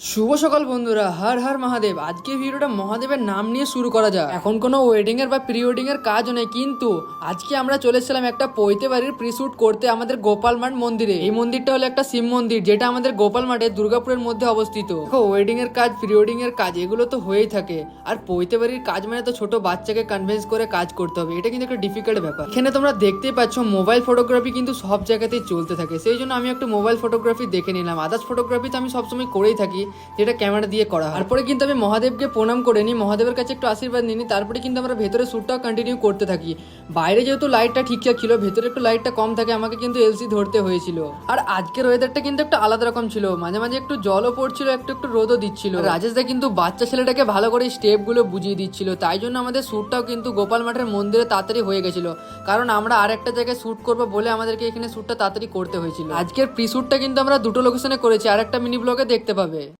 শুভ সকাল বন্ধুরা, হর হর মহাদেব। আজকে ভিডিওটা মহাদেবের নাম নিয়ে শুরু করা যাক। এখন কোনো ওয়েডিং এর বা প্রি ওয়েডিং এর কাজও নেই, কিন্তু আজকে আমরা চলে এসেছিলাম একটা পৈতে বাড়ির প্রি শুট করতে আমাদের গোপাল মাঠ মন্দিরে। এই মন্দিরটা হলো একটা শিব মন্দির, যেটা আমাদের গোপাল মাঠে, দুর্গাপুরের মধ্যে অবস্থিত। ওয়েডিং এর কাজ প্রি ওয়েডিং এর কাজ, এগুলো তো হয়েই থাকে। আর পৈতে বাড়ির কাজ মানে তো ছোট বাচ্চাকে কনভিন্স করে কাজ করতে হবে। এটা কিন্তু একটা ডিফিকাল্ট ব্যাপার। এখানে তোমরা দেখতেই পাচ্ছ মোবাইল ফটোগ্রাফি কিন্তু সব জায়গাতেই চলতে থাকে। সেই জন্য আমি একটু মোবাইল ফটোগ্রাফি দেখে নিলাম। আদার্স ফটোগ্রাফি তো আমি সবসময় করেই থাকি। যেটা ক্যামেরা দিয়ে করা হয়। তারপরে কিন্তু আমি মহাদেবকে প্রণাম করে নিই, মহাদেবের কাছে একটু আশীর্বাদ নিই নিই। তারপরে কিন্তু আমরা ভেতরে শ্যুটটাও কন্টিনিউ করতে থাকি। বাইরে যেহেতু লাইটটা ঠিকঠাক ছিল, ভেতরে একটু লাইটটা কম থাকে, আমাকে কিন্তু এলসি ধরতে হয়েছিল। আর আজকের ওয়েদারটা কিন্তু একটা আলাদা রকম ছিল। মাঝে মাঝে একটু জলও পড়ছিল, একটু একটু রোদও দিচ্ছিল। আর রাজেশ দা কিন্তু বাচ্চা ছেলেটাকে ভালো করে স্টেপগুলো বুঝিয়ে দিচ্ছিল। তাই জন্য আমাদের শ্যুটটাও কিন্তু গোপাল মাঠের মন্দিরে তাড়াতাড়ি হয়ে গেছিল। কারণ আমরা আর একটা জায়গায় শ্যুট করব বলে আমাদেরকে এখানে শ্যুটটা তাড়াতাড়ি করতে হয়েছিল। আজকের প্রি শ্যুটটা কিন্তু আমরা দুটো লোকেশনে করেছি আর একটা মিনি ব্লগে দেখতে পাবে।